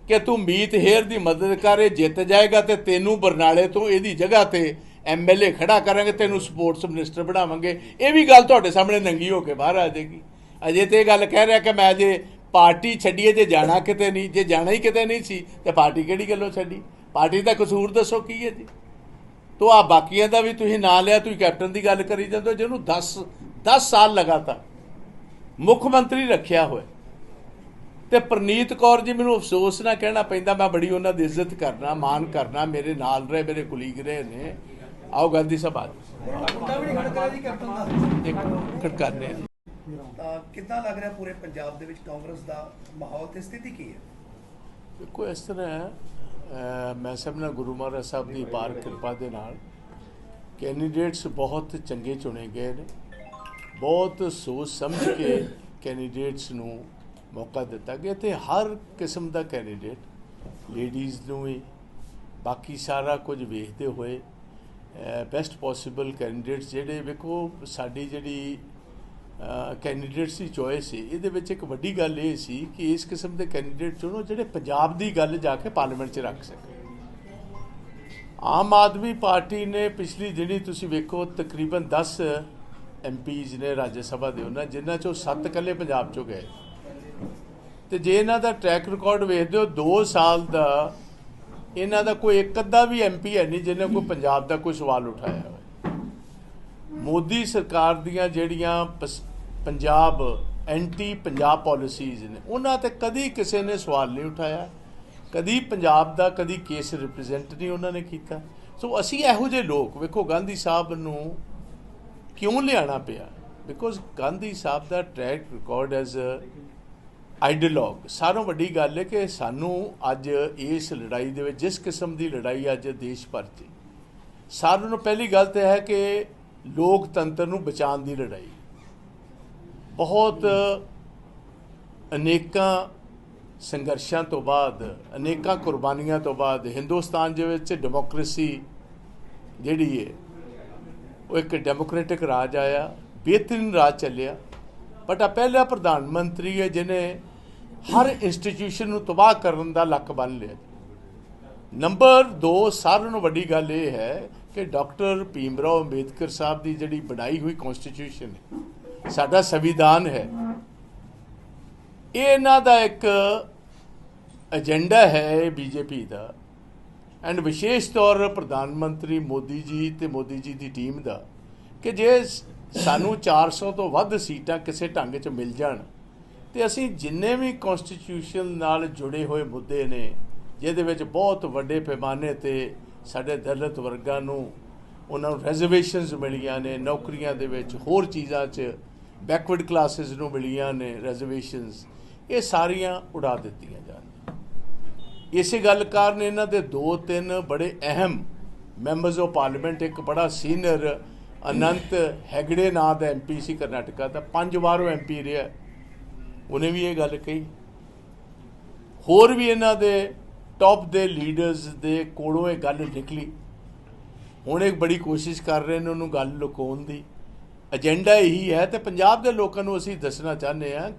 ਕਿ ਤੂੰ ਮੀਤ ਹੇਰ ਦੀ ਮਦਦ ਕਰ, ਇਹ ਜਿੱਤ ਜਾਏਗਾ ਤੇ ਤੈਨੂੰ ਬਰਨਾਲੇ ਤੋਂ ਇਹਦੀ ਜਗ੍ਹਾ ਤੇ ਐਮਐਲਏ ਖੜਾ ਕਰਾਂਗੇ, ਤੈਨੂੰ ਸਪੋਰਟਸ ਮਿਨਿਸਟਰ ਬਣਾਵਾਂਗੇ। ਇਹ ਵੀ ਗੱਲ ਤੁਹਾਡੇ ਸਾਹਮਣੇ ਨੰਗੀ ਹੋ ਕੇ ਬਾਹਰ ਆ ਜਾਏਗੀ। ਅਜੇ ਤੇ ਇਹ ਗੱਲ ਕਹਿ ਰਿਹਾ ਕਿ ਮੈਂ ਜੇ ਪਾਰਟੀ ਛੱਡੀਏ ਜੇ ਜਾਣਾ ਕਿਤੇ ਨਹੀਂ ਜੇ ਜਾਣਾ ਹੀ ਕਿਤੇ ਨਹੀਂ ਸੀ ਤੇ ਪਾਰਟੀ ਕਿਹੜੀ ਗੱਲੋਂ ਛੱਡੀ? ਪਾਰਟੀ ਦਾ ਕਸੂਰ ਦੱਸੋ ਕੀ ਹੈ ਜੀ? ਤੋ ਆ ਬਾਕੀਆਂ ਦਾ ਵੀ ਤੁਸੀਂ ਨਾਂ ਲਿਆ ਤੁਸੀਂ ਕੈਪਟਨ ਦੀ ਗੱਲ ਕਰੀ ਜਾਂਦੇ ਹੋ ਜਿਹਨੂੰ 10 10 ਸਾਲ ਲਗਾਤਾਰ ਮੁੱਖ ਮੰਤਰੀ ਰੱਖਿਆ ਹੋਇਆ। ਤੇ ਪ੍ਰਨੀਤ ਕੌਰ ਜੀ ਮੈਨੂੰ ਅਫਸੋਸ ਨਾ ਕਹਿਣਾ ਪੈਂਦਾ ਮੈਂ ਬੜੀ ਉਹਨਾਂ ਦੀ ਇੱਜ਼ਤ ਕਰਨਾ ਮਾਨ ਕਰਨਾ ਮੇਰੇ ਨਾਲ ਰਹੇ ਮੇਰੇ ਕੁਲੀਗ ਰਹੇ ਨੇ। ਆਓ ਗੱਲ ਦੀ ਸਭਾ ਮੁੰਡਾ ਵੀ ਨਹੀਂ ਖੜ ਕਰਿਆ ਜੀ ਕੈਪਟਨ ਦਾ। ਇੱਕ ਖੜਕਾਨੇ ਆ। ਤਾਂ ਕਿੱਦਾਂ ਲੱਗ ਰਿਹਾ ਪੂਰੇ ਪੰਜਾਬ ਦੇ ਵਿੱਚ ਕਾਂਗਰਸ ਦਾ ਮਾਹੌਲ ਤੇ ਸਥਿਤੀ ਕੀ ਹੈ? ਦੇਖੋ, ਇਸ ਤਰ੍ਹਾਂ ਮੈਂ ਸਭ ਨਾਲ ਗੁਰੂ ਮਹਾਰਾਜ ਸਾਹਿਬ ਦੀ ਪਾਰ ਕਿਰਪਾ ਦੇ ਨਾਲ ਕੈਂਡੀਡੇਟਸ ਬਹੁਤ ਚੰਗੇ ਚੁਣੇ ਗਏ ਨੇ। ਬਹੁਤ ਸੋਚ ਸਮਝ ਕੇ ਕੈਂਡੀਡੇਟਸ ਨੂੰ ਮੌਕਾ ਦਿੱਤਾ ਗਿਆ ਤੇ ਹਰ ਕਿਸਮ ਦਾ ਕੈਂਡੀਡੇਟ, ਲੇਡੀਜ਼ ਨੂੰ ਵੀ, ਬਾਕੀ ਸਾਰਾ ਕੁਝ ਵੇਖਦੇ ਹੋਏ ਬੈਸਟ ਪੋਸੀਬਲ ਕੈਂਡੀਡੇਟਸ ਜਿਹੜੇ ਵੇਖੋ, ਸਾਡੀ ਜਿਹੜੀ ਕੈਂਡੀਡੇਟਸ ਦੀ ਚੋਇਸ ਸੀ। ਇਹਦੇ ਵਿੱਚ ਇੱਕ ਵੱਡੀ ਗੱਲ ਇਹ ਸੀ ਕਿ ਇਸ ਕਿਸਮ ਦੇ ਕੈਂਡੀਡੇਟ ਚੁਣੋ ਜਿਹੜੇ ਪੰਜਾਬ ਦੀ ਗੱਲ ਜਾ ਕੇ ਪਾਰਲੀਮੈਂਟ 'ਚ ਰੱਖ ਸਕਣ। ਆਮ ਆਦਮੀ ਪਾਰਟੀ ਨੇ ਪਿਛਲੀ ਜਿਹੜੀ ਤੁਸੀਂ ਵੇਖੋ, ਤਕਰੀਬਨ 10 ਐਮਪੀਜ਼ ਨੇ ਰਾਜ ਸਭਾ ਦੇ ਉਹਨਾਂ, ਜਿਨ੍ਹਾਂ ਚੋਂ 7 ਇਕੱਲੇ ਪੰਜਾਬ ਚੋਂ ਗਏ। ਤੇ ਜੇ ਇਹਨਾਂ ਦਾ ਟਰੈਕ ਰਿਕਾਰਡ ਵੇਖਦੇ ਹੋ 2 ਸਾਲ ਦਾ, ਇਹਨਾਂ ਦਾ ਕੋਈ ਇੱਕ ਅੱਧਾ ਵੀ ਐਮਪੀ ਹੈ ਨਹੀਂ, ਜਿਹਨੇ ਕੋਈ ਪੰਜਾਬ ਦਾ ਕੋਈ ਸਵਾਲ ਉਠਾਇਆ। ਮੋਦੀ ਸਰਕਾਰ ਦੀਆਂ ਜਿਹੜੀਆਂ ਪਸ- ਪੰਜਾਬ ਐਂਟੀ ਪੰਜਾਬ ਪਾਲਿਸੀਜ਼ ਨੇ, ਉਹਨਾਂ ਤੇ ਕਦੀ ਕਿਸੇ ਨੇ ਸਵਾਲ ਨਹੀਂ ਉਠਾਇਆ। ਕਦੀ ਪੰਜਾਬ ਦਾ, ਕਦੀ ਕੇਸ ਰਿਪਰੈਜ਼ੈਂਟ ਨਹੀਂ ਉਹਨਾਂ ਨੇ ਕੀਤਾ। ਸੋ ਅਸੀਂ ਇਹੋ ਜਿਹੇ ਲੋਕ, ਵੇਖੋ ਗਾਂਧੀ ਸਾਹਿਬ ਨੂੰ ਕਿਉਂ ਲਿਆਣਾ ਪਿਆ? ਬਿਕੋਜ਼ ਗਾਂਧੀ ਸਾਹਿਬ ਦਾ ਟਰੈਕ ਰਿਕਾਰਡ ਐਜ਼ ਆਈਡੀਅਲੋਗ ਸਾਰੋਂ ਵੱਡੀ ਗੱਲ ਹੈ ਕਿ ਸਾਨੂੰ ਅੱਜ ਇਸ ਲੜਾਈ ਦੇ ਵਿੱਚ, ਜਿਸ ਕਿਸਮ ਦੀ ਲੜਾਈ ਅੱਜ ਦੇਸ਼ ਭਰ 'ਚ, ਸਾਰਿਆਂ ਨੂੰ ਪਹਿਲੀ ਗੱਲ ਤਾਂ ਹੈ ਕਿ ਲੋਕਤੰਤਰ ਨੂੰ ਬਚਾਉਣ ਦੀ ਲੜਾਈ। ਬਹੁਤ ਅਨੇਕਾਂ ਸੰਘਰਸ਼ਾਂ ਤੋਂ ਬਾਅਦ, ਅਨੇਕਾਂ ਕੁਰਬਾਨੀਆਂ ਤੋਂ ਬਾਅਦ, ਹਿੰਦੁਸਤਾਨ ਦੇ ਵਿੱਚ ਡੈਮੋਕ੍ਰੇਸੀ ਜਿਹੜੀ ਹੈ, ਉਹ ਇੱਕ ਡੈਮੋਕ੍ਰੈਟਿਕ ਰਾਜ ਆਇਆ, ਬਿਹਤਰੀਨ ਰਾਜ ਚੱਲਿਆ। ਬਟ ਆ ਪਹਿਲਾ ਪ੍ਰਧਾਨ ਮੰਤਰੀ ਹੈ ਜਿਨੇ ਹਰ ਇੰਸਟੀਟਿਊਸ਼ਨ ਨੂੰ ਤਬਾਹ ਕਰਨ ਦਾ ਲੱਕ ਬੰਨ ਲਿਆ। ਨੰਬਰ 2 ਸਾਰਿਆਂ ਨੂੰ ਵੱਡੀ ਗੱਲ ਇਹ ਹੈ ਕਿ ਡਾਕਟਰ ਭੀਮਰਾਓ ਅੰਬੇਦਕਰ ਸਾਹਿਬ ਦੀ ਜਿਹੜੀ ਬਣਾਈ ਹੋਈ ਕਨਸਟੀਟਿਊਸ਼ਨ ਹੈ, ਸਾਡਾ ਸੰਵਿਧਾਨ ਹੈ, ਇਹ ਇਹਨਾਂ ਦਾ ਇੱਕ ਏਜੰਡਾ ਹੈ ਬੀਜੇਪੀ ਦਾ। ਐਂਡ ਵਿਸ਼ੇਸ਼ ਤੌਰ ਪ੍ਰਧਾਨ ਮੰਤਰੀ ਮੋਦੀ ਜੀ ਤੇ ਮੋਦੀ ਜੀ ਦੀ ਟੀਮ ਦਾ ਕਿ ਜੇ ਸ- ਸਾਨੂੰ 400 ਤੋਂ ਵੱਧ ਸੀਟਾਂ ਕਿਸੇ ਢੰਗ 'ਚ ਮਿਲ ਜਾਣ, ਤੇ ਅਸੀਂ ਜਿੰਨੇ ਵੀ ਕਨਸਟੀਟਿਊਸ਼ਨ ਨਾਲ ਜੁੜੇ ਹੋਏ ਮੁੱਦੇ ਨੇ, ਜਿਹਦੇ ਵਿੱਚ ਬਹੁਤ ਵੱਡੇ ਪੈਮਾਨੇ ਤੇ ਸਾਡੇ ਦਲਿਤ ਵਰਗਾਂ ਨੂੰ ਉਹਨਾਂ ਨੂੰ ਰਿਜ਼ਰਵੇਸ਼ਨਸ ਮਿਲੀਆਂ ਨੇ, ਨੌਕਰੀਆਂ ਦੇ ਵਿੱਚ, ਹੋਰ ਚੀਜ਼ਾਂ 'ਚ ਬੈਕਵਰਡ ਕਲਾਸਿਸ ਨੂੰ ਮਿਲੀਆਂ ਨੇ ਰਿਜ਼ਰਵੇਸ਼ਨਸ ਇਹ ਸਾਰੀਆਂ ਉਡਾ ਦਿੱਤੀਆਂ ਜਾਣ। ਇਸੇ ਗੱਲ ਕਾਰਨ ਇਹਨਾਂ ਦੇ ਦੋ ਤਿੰਨ ਬੜੇ ਅਹਿਮ ਮੈਂਬਰਸ ਆਫ ਪਾਰਲੀਮੈਂਟ ਇੱਕ ਬੜਾ ਸੀਨੀਅਰ ਅਨੰਤ ਹੈਗੜੇ ਨਾਂ ਦਾ ਐਮਪੀ ਸੀ ਕਰਨਾਟਕਾ ਦਾ, ਪੰਜ ਵਾਰ ਉਹ ਐਮਪੀ ਰਿਹਾ। ਉਹਨੇ ਵੀ ਇਹ ਗੱਲ ਕਹੀ। ਹੋਰ ਵੀ ਇਹਨਾਂ ਦੇ ਟੌਪ ਦੇ ਲੀਡਰਸ ਦੇ ਕੋਲੋਂ ਇਹ ਗੱਲ ਨਿਕਲੀ। ਹੁਣ ਇੱਕ ਬੜੀ ਕੋਸ਼ਿਸ਼ ਕਰ ਰਹੇ ਨੇ ਉਹਨੂੰ ਗੱਲ ਲੁਕਾਉਣ ਦੀ। ਏਜੰਡਾ ਇਹੀ ਹੈ ਤੇ ਪੰਜਾਬ ਦੇ ਲੋਕਾਂ ਨੂੰ ਅਸੀਂ ਦੱਸਣਾ ਚਾਹੁੰਦੇ ਹਾਂ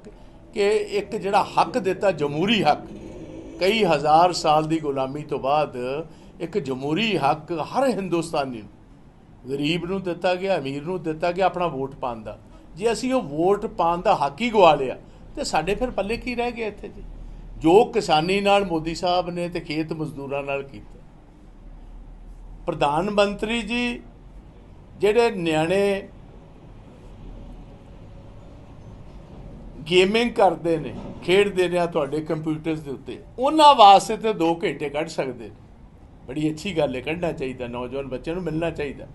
ਕਿ ਇੱਕ ਜਿਹੜਾ ਹੱਕ ਦਿੱਤਾ, ਜਮਹੂਰੀ ਹੱਕ, ਕਈ ਹਜ਼ਾਰ ਸਾਲ ਦੀ ਗੁਲਾਮੀ ਤੋਂ ਬਾਅਦ ਇੱਕ ਜਮਹੂਰੀ ਹੱਕ ਹਰ ਹਿੰਦੁਸਤਾਨੀ ਨੂੰ, ਗਰੀਬ ਨੂੰ ਦਿੱਤਾ ਗਿਆ, ਅਮੀਰ ਨੂੰ ਦਿੱਤਾ ਗਿਆ ਆਪਣਾ ਵੋਟ ਪਾਉਣ ਦਾ। ਜੇ ਅਸੀਂ ਉਹ ਵੋਟ ਪਾਉਣ ਦਾ ਹੱਕ ਹੀ ਗਵਾ ਲਿਆ, ਤੇ ਸਾਡੇ ਫਿਰ ਪੱਲੇ ਕੀ ਰਹਿ ਗਿਆ ਇੱਥੇ ਜੀ? ਜੋ ਕਿਸਾਨੀ ਨਾਲ ਮੋਦੀ ਸਾਹਿਬ ਨੇ ਤੇ ਖੇਤ ਮਜ਼ਦੂਰਾਂ ਨਾਲ ਕੀਤਾ। ਪ੍ਰਧਾਨ ਮੰਤਰੀ ਜੀ, ਜਿਹੜੇ ਨਿਆਣੇ ਗੇਮਿੰਗ ਕਰਦੇ ਨੇ, ਖੇਡਦੇ ਨੇ ਆ ਤੁਹਾਡੇ ਕੰਪਿਊਟਰਸ ਦੇ ਉੱਤੇ, ਉਹਨਾਂ ਵਾਸਤੇ ਤੇ 2 ਘੰਟੇ ਕੱਢ ਸਕਦੇ ਨੇ। ਬੜੀ ਅੱਛੀ ਗੱਲ ਹੈ, ਕੱਢਣਾ ਚਾਹੀਦਾ, ਨੌਜਵਾਨ ਬੱਚਿਆਂ ਨੂੰ ਮਿਲਣਾ ਚਾਹੀਦਾ।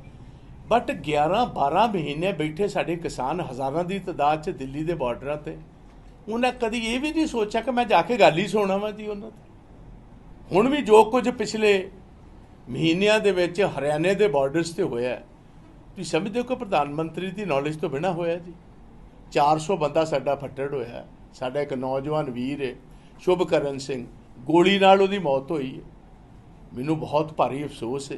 ਬਟ 11 12 ਮਹੀਨੇ ਬੈਠੇ ਸਾਡੇ ਕਿਸਾਨ ਹਜ਼ਾਰਾਂ ਦੀ ਤਾਦਾਦ 'ਚ ਦਿੱਲੀ ਦੇ ਬਾਰਡਰਾਂ ਤੇ। ਉਹਨਾਂ ਕਦੀ ਇਹ ਵੀ ਨਹੀਂ ਸੋਚਿਆ ਕਿ ਮੈਂ ਜਾ ਕੇ ਗੱਲ ਹੀ ਸੁਣਾਵਾਂ ਜੀ ਉਹਨਾਂ ਦੀ। ਹੁਣ ਵੀ ਜੋ ਕੁਝ ਪਿਛਲੇ ਮਹੀਨਿਆਂ ਦੇ ਵਿੱਚ ਹਰਿਆਣੇ ਦੇ ਬਾਰਡਰਸ ਤੇ ਹੋਇਆ ਤੁਸੀਂ ਸਮਝਦੇ ਹੋ ਕਿ ਪ੍ਰਧਾਨ ਮੰਤਰੀ ਦੀ ਨੌਲੇਜ ਤੋਂ ਬਿਨਾ ਹੋਇਆ ਜੀ? 400 ਬੰਦਾ ਸਾਡਾ ਫੱਟੜ ਹੋਇਆ ਸਾਡਾ ਇੱਕ ਨੌਜਵਾਨ ਵੀਰ ਹੈ, ਸ਼ੁਭਕਰਨ ਸਿੰਘ। ਗੋਲੀ ਨਾਲ ਉਹਦੀ ਮੌਤ ਹੋਈ ਹੈ। ਮੈਨੂੰ ਬਹੁਤ ਭਾਰੀ ਅਫਸੋਸ ਹੈ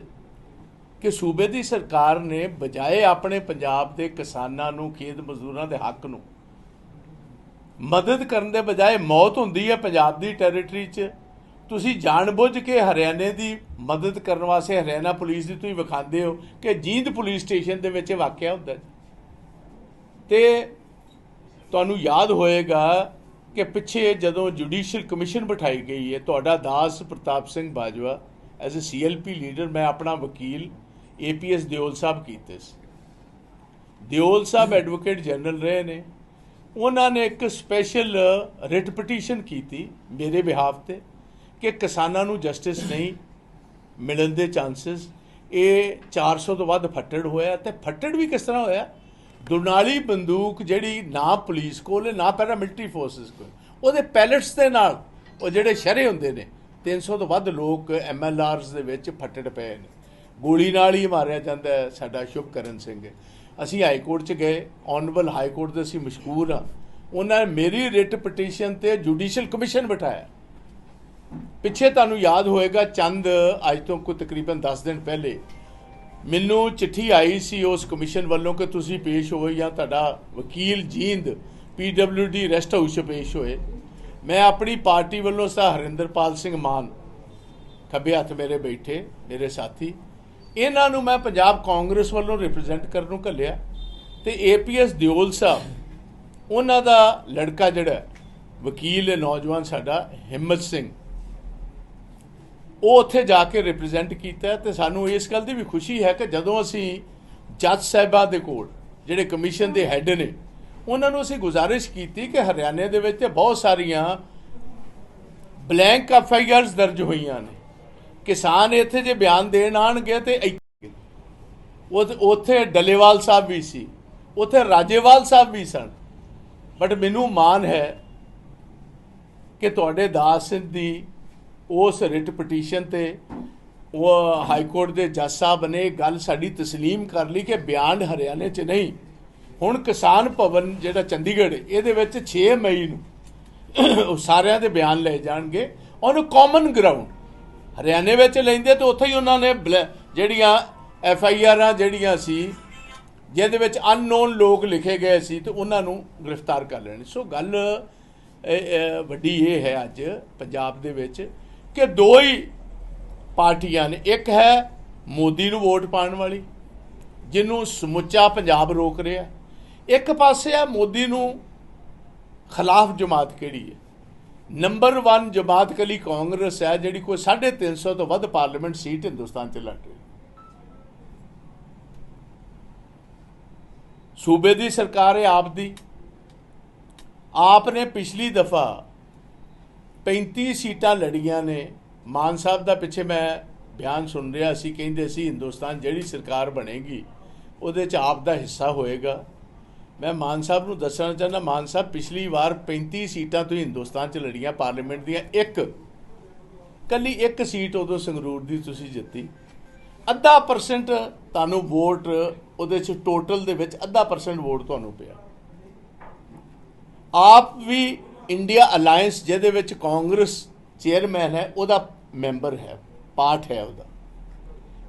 ਕਿ ਸੂਬੇ ਦੀ ਸਰਕਾਰ ਨੇ ਬਜਾਏ ਆਪਣੇ ਪੰਜਾਬ ਦੇ ਕਿਸਾਨਾਂ ਨੂੰ, ਖੇਤ ਮਜ਼ਦੂਰਾਂ ਦੇ ਹੱਕ ਨੂੰ ਮਦਦ ਕਰਨ ਦੇ ਬਜਾਏ ਮੌਤ ਹੁੰਦੀ ਹੈ ਪੰਜਾਬ ਦੀ ਟੈਰੀਟਰੀ 'ਚ। ਤੁਸੀਂ ਜਾਣਬੁੱਝ ਕੇ ਹਰਿਆਣੇ ਦੀ ਮਦਦ ਕਰਨ ਵਾਸਤੇ ਹਰਿਆਣਾ ਪੁਲਿਸ ਦੀ ਤੁਸੀਂ ਵਿਖਾਉਂਦੇ ਹੋ ਕਿ ਜੀਂਦ ਪੁਲਿਸ ਸਟੇਸ਼ਨ ਦੇ ਵਿੱਚ ਇਹ ਵਾਕਿਆ ਹੁੰਦਾ ਜੀ। ਤੇ ਤੁਹਾਨੂੰ ਯਾਦ ਹੋਏਗਾ ਕਿ ਪਿੱਛੇ ਜਦੋਂ ਜੁਡੀਸ਼ੀਅਲ ਕਮਿਸ਼ਨ ਬਿਠਾਈ ਗਈ ਹੈ, ਤੁਹਾਡਾ ਦਾਸ Partap Singh Bajwa as uh CLP leader ਮੈਂ ਆਪਣਾ ਵਕੀਲ ਏਪੀਐਸ ਦਿਓਲ ਸਾਹਿਬ ਕੀਤੇ ਸੀ। ਦਿਓਲ ਸਾਹਿਬ ਐਡਵੋਕੇਟ ਜਨਰਲ ਰਹੇ ਨੇ। ਉਹਨਾਂ ਨੇ ਇੱਕ ਸਪੈਸ਼ਲ ਰਿਟ ਪਟੀਸ਼ਨ ਕੀਤੀ ਮੇਰੇ ਬਿਹਾਫ ਤੇ ਕਿ ਕਿਸਾਨਾਂ ਨੂੰ ਜਸਟਿਸ ਨਹੀਂ ਮਿਲਣ ਦੇ ਚਾਂਸਸ ਇਹ 400 ਤੋਂ ਵੱਧ ਫੱਟੜ ਹੋਇਆ ਤੇ ਫੱਟੜ ਵੀ ਕਿਸ ਤਰ੍ਹਾਂ ਹੋਇਆ? ਦੁਨਾਲੀ ਬੰਦੂਕ ਜਿਹੜੀ ਨਾ ਪੁਲਿਸ ਕੋਲ ਨਾ ਪੈਰਾ ਮਿਲਟਰੀ ਫੋਰਸਸ ਕੋਲ। ਉਹਦੇ ਪੈਲਟਸ ਦੇ ਨਾਲ ਉਹ ਜਿਹੜੇ ਸ਼ਰੇ ਹੁੰਦੇ ਨੇ 300 ਤੋਂ ਵੱਧ ਲੋਕ ਐਮਐਲਆਰਸ ਦੇ ਵਿੱਚ ਫੱਟੜ ਪਏ ਨੇ। ਗੋਲੀ ਨਾਲ ਹੀ ਮਾਰਿਆ ਜਾਂਦਾ ਹੈ, ਸਾਡਾ ਸ਼ੁਭਕਰਨ ਸਿੰਘ ਅਸੀਂ ਹਾਈ ਕੋਰਟ 'ਚ ਗਏ ਆਨਰੇਬਲ ਹਾਈ ਕੋਰਟ ਦੇ ਅਸੀਂ ਮਸ਼ਕੂਰ ਆ ਉਹਨਾਂ ਨੇ ਮੇਰੀ ਰਿਟ ਪਟੀਸ਼ਨ ਤੇ ਜੁਡੀਸ਼ੀਅਲ ਕਮਿਸ਼ਨ ਬਿਠਾਇਆ। ਪਿੱਛੇ ਤੁਹਾਨੂੰ ਯਾਦ ਹੋਏਗਾ, ਚੰਦ ਅੱਜ ਤੋਂ ਕੋਈ ਤਕਰੀਬਨ 10 ਦਿਨ ਪਹਿਲੇ ਮੈਨੂੰ ਚਿੱਠੀ ਆਈ ਸੀ ਉਸ ਕਮਿਸ਼ਨ ਵੱਲੋਂ ਕਿ ਤੁਸੀਂ ਪੇਸ਼ ਹੋਏ ਜਾਂ ਤੁਹਾਡਾ ਵਕੀਲ ਜੀਂਦ ਪੀਡਬਲਯੂਡੀ ਰੈਸਟ ਹਾਊਸ 'ਚ ਪੇਸ਼ ਹੋਏ। ਮੈਂ ਆਪਣੀ ਪਾਰਟੀ ਵੱਲੋਂ ਸਾ ਹਰਿੰਦਰਪਾਲ ਸਿੰਘ ਮਾਨ ਖੱਬੇ ਹੱਥ ਮੇਰੇ ਬੈਠੇ, ਮੇਰੇ ਸਾਥੀ ਇਹਨਾਂ ਨੂੰ ਮੈਂ ਪੰਜਾਬ ਕਾਂਗਰਸ ਵੱਲੋਂ ਰਿਪਰੈਜ਼ੈਂਟ ਕਰਨ ਨੂੰ ਘੱਲਿਆ ਤੇ ਏਪੀਐਸ ਦਿਓਲ ਸਾਹਿਬ, ਉਹਨਾਂ ਦਾ ਲੜਕਾ ਜਿਹੜਾ ਵਕੀਲ ਹੈ, ਨੌਜਵਾਨ ਸਾਡਾ, ਹਿੰਮਤ ਸਿੰਘ। ਉਹ ਉੱਥੇ ਜਾ ਕੇ ਰਿਪਰੈਜ਼ੈਂਟ ਕੀਤਾ ਹੈ ਤੇ ਸਾਨੂੰ ਇਸ ਗੱਲ ਦੀ ਵੀ ਖੁਸ਼ੀ ਹੈ ਕਿ ਜਦੋਂ ਅਸੀਂ ਜੱਜ ਸਾਹਿਬਾਂ ਦੇ ਕੋਲ, ਜਿਹੜੇ ਕਮਿਸ਼ਨ ਦੇ ਹੈੱਡ ਨੇ, ਉਹਨਾਂ ਨੂੰ ਅਸੀਂ ਗੁਜ਼ਾਰਿਸ਼ ਕੀਤੀ ਕਿ ਹਰਿਆਣੇ ਦੇ ਵਿੱਚ ਬਹੁਤ ਸਾਰੀਆਂ ਬਲੈਂਕ ਐਫ ਆਈ ਆਰਸ ਦਰਜ ਹੋਈਆਂ ਨੇ। ਕਿਸਾਨ ਇੱਥੇ ਜੇ ਬਿਆਨ ਦੇਣ ਆਣਗੇ ਤੇ ਇੱਥੇ- ਉਹ ਉੱਥੇ ਡੱਲੇਵਾਲ ਸਾਹਿਬ ਵੀ ਸੀ ਉੱਥੇ ਰਾਜੇਵਾਲ ਸਾਹਿਬ ਵੀ ਸਨ ਬਟ ਮੈਨੂੰ ਮਾਣ ਹੈ ਕਿ ਤੁਹਾਡੇ ਦਾਸ ਸਿੰਘ ਦੀ ਉਸ ਰਿਟ ਪਟੀਸ਼ਨ ਤੇ ਉਹ ਹਾਈ ਕੋਰਟ ਦੇ ਜੱਜ ਸਾਹਿਬ ਨੇ ਇਹ ਗੱਲ ਸਾਡੀ تسلیم ਕਰ ਲਈ ਕਿ ਬਿਆਨ ਹਰਿਆਣੇ 'ਚ ਨਹੀਂ ਹੁਣ ਕਿਸਾਨ ਭਵਨ ਜਿਹੜਾ ਚੰਡੀਗੜ੍ਹ ਹੈ, ਇਹਦੇ ਵਿੱਚ 6 ਮਈ ਨੂੰ ਉਹ ਸਾਰਿਆਂ ਦੇ ਬਿਆਨ ਲਏ ਜਾਣਗੇ ਔਨ ਕਾਮਨ ਗਰਾਊਂਡ ਹਰਿਆਣੇ ਵਿੱਚ ਲੈਂਦੇ ਤੇ ਉੱਥੇ ਹੀ ਉਹਨਾਂ ਨੇ ਬਲੈ- ਜਿਹੜੀਆਂ ਐਫ ਆਈ ਆਰਾਂ ਜਿਹੜੀਆਂ ਸੀ, ਜਿਹਦੇ ਵਿੱਚ ਅਨਨੋਨ ਲੋਕ ਲਿਖੇ ਗਏ ਸੀ ਤੇ ਉਹਨਾਂ ਨੂੰ ਗ੍ਰਿਫਤਾਰ ਕਰ ਲੈਣ। ਸੋ ਗੱਲ ਵੱਡੀ ਇਹ ਹੈ ਅੱਜ ਪੰਜਾਬ ਦੇ ਵਿੱਚ ਕਿ ਦੋ ਹੀ ਪਾਰਟੀਆਂ ਨੇ। ਇੱਕ ਹੈ ਮੋਦੀ ਨੂੰ ਵੋਟ ਪਾਉਣ ਵਾਲੀ, ਜਿਹਨੂੰ ਸਮੁੱਚਾ ਪੰਜਾਬ ਰੋਕ ਰਿਹਾ। ਇੱਕ ਪਾਸੇ ਆ ਮੋਦੀ ਨੂੰ ਖਿਲਾਫ ਜਮਾਤ ਕਿਹੜੀ ਹੈ? ਨੰਬਰ 1 ਜਮਾਤ ਕਲੀ ਕਾਂਗਰਸ ਹੈ, ਜਿਹੜੀ ਕੋਈ 350 ਤੋਂ ਵੱਧ ਪਾਰਲੀਮੈਂਟ ਸੀਟ ਹਿੰਦੁਸਤਾਨ 'ਚ ਲੜ ਰਹੀ ਸੂਬੇ ਦੀ ਸਰਕਾਰ ਹੈ ਆਪ ਦੀ। ਆਪ ਨੇ ਪਿਛਲੀ ਦਫਾ 35 ਸੀਟਾਂ ਲੜੀਆਂ ਨੇ। ਮਾਨ ਸਾਹਿਬ ਦਾ ਪਿੱਛੇ ਮੈਂ ਬਿਆਨ ਸੁਣ ਰਿਹਾ ਸੀ, ਕਹਿੰਦੇ ਸੀ ਹਿੰਦੁਸਤਾਨ ਜਿਹੜੀ ਸਰਕਾਰ ਬਣੇਗੀ, ਉਹਦੇ 'ਚ ਆਪ ਦਾ ਹਿੱਸਾ ਹੋਏਗਾ। ਮੈਂ ਮਾਨ ਸਾਹਿਬ ਨੂੰ ਦੱਸਣਾ ਚਾਹੁੰਦਾ, ਮਾਨ ਸਾਹਿਬ ਪਿਛਲੀ ਵਾਰ 35 ਸੀਟਾਂ ਤੁਸੀਂ ਹਿੰਦੁਸਤਾਨ 'ਚ ਲੜੀਆਂ ਪਾਰਲੀਮੈਂਟ ਦੀਆਂ, ਇੱਕ। ਕੱਲੀ ਇੱਕ ਸੀਟ ਉਦੋਂ ਸੰਗਰੂਰ ਦੀ ਤੁਸੀਂ ਜਿੱਤੀ। ਅੱਧਾ ਪਰਸੈਂਟ ਤੁਹਾਨੂੰ ਵੋਟ ਉਹਦੇ 'ਚ ਟੋਟਲ ਦੇ ਵਿੱਚ ਅੱਧਾ ਪਰਸੈਂਟ ਵੋਟ ਤੁਹਾਨੂੰ ਪਿਆ। ਆਪ ਵੀ ਇੰਡੀਆ ਅਲਾਈਅੰਸ ਜਿਹਦੇ ਵਿੱਚ ਕਾਂਗਰਸ ਚੇਅਰਮੈਨ ਹੈ, ਉਹਦਾ ਮੈਂਬਰ ਹੈ ਪਾਰਟ ਹੈ ਉਹਦਾ।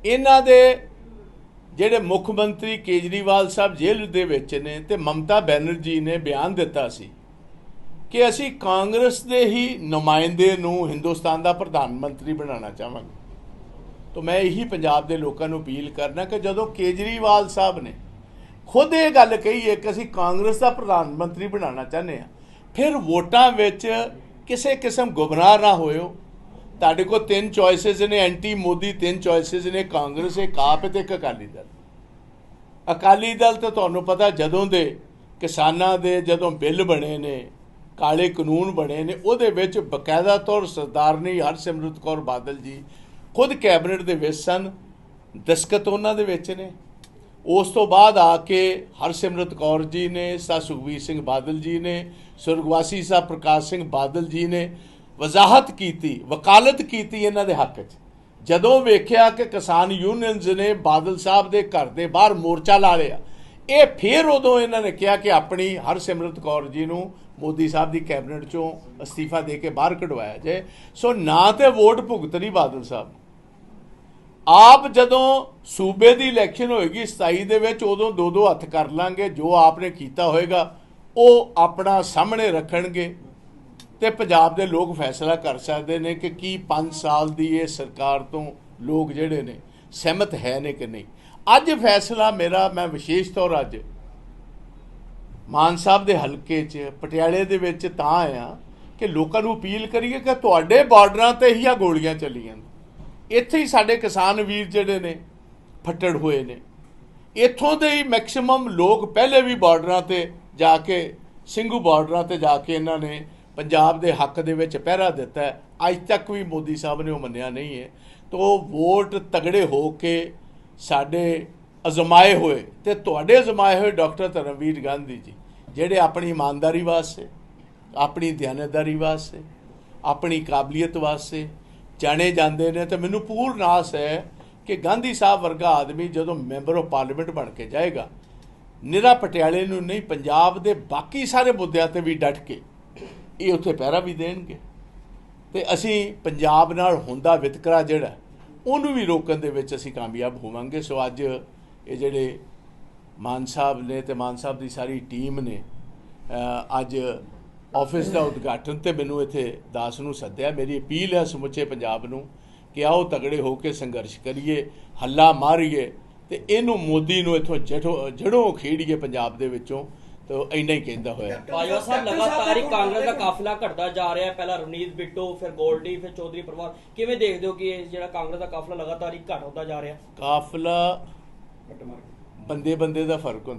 ਇਹਨਾਂ ਦੇ ਜਿਹੜੇ ਮੁੱਖ ਮੰਤਰੀ ਕੇਜਰੀਵਾਲ ਸਾਹਿਬ ਜੇਲ੍ਹ ਦੇ ਵਿੱਚ ਨੇ ਤੇ ਮਮਤਾ ਬੈਨਰਜੀ ਨੇ ਬਿਆਨ ਦਿੱਤਾ ਸੀ ਕਿ ਅਸੀਂ ਕਾਂਗਰਸ ਦੇ ਹੀ ਨੁਮਾਇੰਦੇ ਨੂੰ ਹਿੰਦੁਸਤਾਨ ਦਾ ਪ੍ਰਧਾਨ ਮੰਤਰੀ ਬਣਾਉਣਾ ਚਾਹਾਂਗੇ। ਤਾਂ ਮੈਂ ਇਹੀ ਪੰਜਾਬ ਦੇ ਲੋਕਾਂ ਨੂੰ ਅਪੀਲ ਕਰਨਾ ਕਿ ਜਦੋਂ ਕੇਜਰੀਵਾਲ ਸਾਹਿਬ ਨੇ ਖੁਦ ਇਹ ਗੱਲ ਕਹੀ ਹੈ ਕਿ ਅਸੀਂ ਕਾਂਗਰਸ ਦਾ ਪ੍ਰਧਾਨ ਮੰਤਰੀ ਬਣਾਉਣਾ ਚਾਹੁੰਦੇ ਹਾਂ, ਫਿਰ ਵੋਟਾਂ ਵਿੱਚ ਕਿਸੇ ਕਿਸਮ ਗੁੰਮਰਾਹ ਨਾ ਹੋਇਓ। ਤੁਹਾਡੇ ਕੋਲ ਤਿੰਨ ਚੋਇਸਸ ਨੇ, ਐਂਟੀ ਮੋਦੀ, ਤਿੰਨ ਚੋਇਸਸ ਨੇ, ਕਾਂਗਰਸ, ਇੱਕ ਆਪ ਤੇ ਇੱਕ ਅਕਾਲੀ ਦਲ। ਅਕਾਲੀ ਦਲ ਤਾਂ ਤੁਹਾਨੂੰ ਪਤਾ ਜਦੋਂ ਦੇ ਕਿਸਾਨਾਂ ਦੇ ਜਦੋਂ ਬਿੱਲ ਬਣੇ ਨੇ, ਕਾਲੇ ਕਾਨੂੰਨ ਬਣੇ ਨੇ, ਉਹਦੇ ਵਿੱਚ ਬਕਾਇਦਾ ਤੌਰ ਸਰਦਾਰਨੀ ਹਰਸਿਮਰਤ ਕੌਰ ਬਾਦਲ ਜੀ ਖੁਦ ਕੈਬਨਿਟ ਦੇ ਵਿੱਚ ਸਨ ਦਸਕਤ ਉਹਨਾਂ ਦੇ ਵਿੱਚ ਨੇ। ਉਸ ਤੋਂ ਬਾਅਦ ਆ ਕੇ ਹਰਸਿਮਰਤ ਕੌਰ ਜੀ ਨੇ, ਸਾ ਸੁਖਬੀਰ ਸਿੰਘ ਬਾਦਲ ਜੀ ਨੇ, ਸੁਰਗਵਾਸੀ ਸਾਹਿਬ ਪ੍ਰਕਾਸ਼ ਸਿੰਘ ਬਾਦਲ ਜੀ ਨੇ ਵਜ਼ਾਹਤ ਕੀਤੀ, ਵਕਾਲਤ ਕੀਤੀ ਇਹਨਾਂ ਦੇ ਹੱਕ 'ਚ। ਜਦੋਂ ਵੇਖਿਆ ਕਿ ਕਿਸਾਨ ਯੂਨੀਅਨਸ ਨੇ ਬਾਦਲ ਸਾਹਿਬ ਦੇ ਘਰ ਦੇ ਬਾਹਰ ਮੋਰਚਾ ਲਾ ਲਿਆ, ਇਹ ਫਿਰ ਉਦੋਂ ਇਹਨਾਂ ਨੇ ਕਿਹਾ ਕਿ ਆਪਣੀ ਹਰਸਿਮਰਤ ਕੌਰ ਜੀ ਨੂੰ ਮੋਦੀ ਸਾਹਿਬ ਦੀ ਕੈਬਨਿਟ ਚੋਂ ਅਸਤੀਫਾ ਦੇ ਕੇ ਬਾਹਰ ਕਢਵਾਇਆ ਜਾਏ। ਸੋ ਨਾ ਤੇ ਵੋਟ ਭੁਗਤਣੀ ਬਾਦਲ ਸਾਹਿਬ। ਆਪ ਜਦੋਂ ਸੂਬੇ ਦੀ ਇਲੈਕਸ਼ਨ ਹੋਏਗੀ 27 ਦੇ ਵਿੱਚ ਉਦੋਂ ਦੋ ਦੋ ਹੱਥ ਕਰ ਲਾਂਗੇ, ਜੋ ਆਪਨੇ ਕੀਤਾ ਹੋਏਗਾ, ਉਹ ਆਪਣਾ ਸਾਹਮਣੇ ਰੱਖਣਗੇ ਤੇ ਪੰਜਾਬ ਦੇ ਲੋਕ ਫੈਸਲਾ ਕਰ ਸਕਦੇ ਨੇ ਕਿ ਕੀ 5 ਸਾਲ ਦੀ ਇਹ ਸਰਕਾਰ ਤੋਂ ਲੋਕ ਜਿਹੜੇ ਨੇ ਸਹਿਮਤ ਹੈ ਨੇ ਕਿ ਨਹੀਂ। ਅੱਜ ਫੈਸਲਾ ਮੇਰਾ, ਮੈਂ ਵਿਸ਼ੇਸ਼ ਤੌਰ ਅੱਜ ਮਾਨ ਸਾਹਿਬ ਦੇ ਹਲਕੇ 'ਚ, ਪਟਿਆਲੇ ਦੇ ਵਿੱਚ ਤਾਂ ਆਇਆ ਕਿ ਲੋਕਾਂ ਨੂੰ ਅਪੀਲ ਕਰੀਏ ਕਿ ਤੁਹਾਡੇ ਬਾਰਡਰਾਂ ਤੇ ਹੀ ਆ ਗੋਲੀਆਂ ਚੱਲੀਆਂ। ਇੱਥੇ ਹੀ ਸਾਡੇ ਕਿਸਾਨ ਵੀਰ ਜਿਹੜੇ ਨੇ, ਫੱਟੜ ਹੋਏ ਨੇ। ਇੱਥੋਂ ਦੇ ਹੀ ਮੈਕਸਿਮਮ ਲੋਕ ਪਹਿਲੇ ਵੀ ਬਾਰਡਰਾਂ ਤੇ ਜਾ ਕੇ, ਸਿੰਘੂ ਬਾਰਡਰਾਂ ਤੇ ਜਾ ਕੇ ਇਹਨਾਂ ਨੇ ਪੰਜਾਬ ਦੇ ਹੱਕ ਦੇ ਵਿੱਚ ਪਹਿਰਾ ਦਿੱਤਾ ਅੱਜ ਤੱਕ ਵੀ ਮੋਦੀ ਸਾਹਿਬ ਨੇ ਉਹ ਮੰਨਿਆ ਨਹੀਂ ਹੈ। ਤੋ ਵੋਟ ਤਗੜੇ ਹੋ ਕੇ ਸਾਡੇ ਅਜ਼ਮਾਏ ਹੋਏ ਤੇ ਤੁਹਾਡੇ ਅਜ਼ਮਾਏ ਹੋਏ ਡਾਕਟਰ ਧਰਮਵੀਰ ਗਾਂਧੀ ਜੀ, ਜਿਹੜੇ ਆਪਣੀ ਇਮਾਨਦਾਰੀ ਵਾਸਤੇ, ਆਪਣੀ ਦਿਆਨਤਦਾਰੀ ਵਾਸਤੇ, ਆਪਣੀ ਕਾਬਲੀਅਤ ਵਾਸਤੇ ਜਾਣੇ ਜਾਂਦੇ ਨੇ, ਤੇ ਮੈਨੂੰ ਪੂਰਨ ਆਸ ਹੈ ਕਿ ਗਾਂਧੀ ਸਾਹਿਬ ਵਰਗਾ ਆਦਮੀ ਜਦੋਂ ਮੈਂਬਰ ਆਫ ਪਾਰਲੀਮੈਂਟ ਬਣ ਕੇ ਜਾਏਗਾ ਨਿਰਾ ਪਟਿਆਲੇ ਨੂੰ ਨਹੀਂ, ਪੰਜਾਬ ਦੇ ਬਾਕੀ ਸਾਰੇ ਮੁੱਦਿਆਂ ਤੇ ਵੀ ਡਟ ਕੇ ਇਹ ਉੱਥੇ ਪਹਿਰਾ ਵੀ ਦੇਣਗੇ। ਤੇ ਅਸੀਂ ਪੰਜਾਬ ਨਾਲ ਹੁੰਦਾ ਵਿਤਕਰਾ ਜਿਹੜਾ, ਉਹਨੂੰ ਵੀ ਰੋਕਣ ਦੇ ਵਿੱਚ ਅਸੀਂ ਕਾਮਯਾਬ ਹੋਵਾਂਗੇ। ਸੋ ਅੱਜ ਇਹ ਜਿਹੜੇ ਮਾਨ ਸਾਹਿਬ ਨੇ ਤੇ ਮਾਨ ਸਾਹਿਬ ਦੀ ਸਾਰੀ ਟੀਮ ਨੇ ਅੱਜ ਆਫਿਸ ਦਾ ਉਦਘਾਟਨ ਤੇ ਮੈਨੂੰ ਇੱਥੇ ਦਾਸ ਨੂੰ ਸੱਦਿਆ। ਮੇਰੀ ਅਪੀਲ ਹੈ ਸਮੁੱਚੇ ਪੰਜਾਬ ਨੂੰ ਕਿ ਆਓ ਤਗੜੇ ਹੋ ਕੇ ਸੰਘਰਸ਼ ਕਰੀਏ, ਹੱਲਾ ਮਾਰੀਏ ਤੇ ਇਹਨੂੰ ਮੋਦੀ ਨੂੰ ਇੱਥੋਂ ਜੜੋਂ ਜੜੋਂ ਖੇੜੀਏ ਪੰਜਾਬ ਦੇ ਵਿੱਚੋਂ। ਤਾਂ ਇੰਨਾ ਹੀ ਕਹਿੰਦਾ ਹੋਇਆ। ਬਾਜਵਾ ਸਾਹਿਬ ਲਗਾਤਾਰ ਹੀ ਕਾਂਗਰਸ ਦਾ ਕਾਫਲਾ ਘਟਦਾ ਜਾ ਰਿਹਾ ਹੈ। ਪਹਿਲਾਂ ਰਵਨੀਤ ਬਿੱਟੂ ਫਿਰ ਗੋਲਡੀ ਫਿਰ ਚੌਧਰੀ ਪਰਿਵਾਰ। ਕਿਵੇਂ ਦੇਖਦੇ ਹੋ ਕਿ ਇਹ ਜਿਹੜਾ ਕਾਂਗਰਸ ਦਾ ਕਾਫਲਾ ਲਗਾਤਾਰ ਹੀ ਘਟਦਾ ਜਾ ਰਿਹਾ? ਕਾਫਲਾ ਬੰਦੇ ਬੰਦੇ ਦਾ ਫ਼ਰਕ ਹੁੰਦਾ।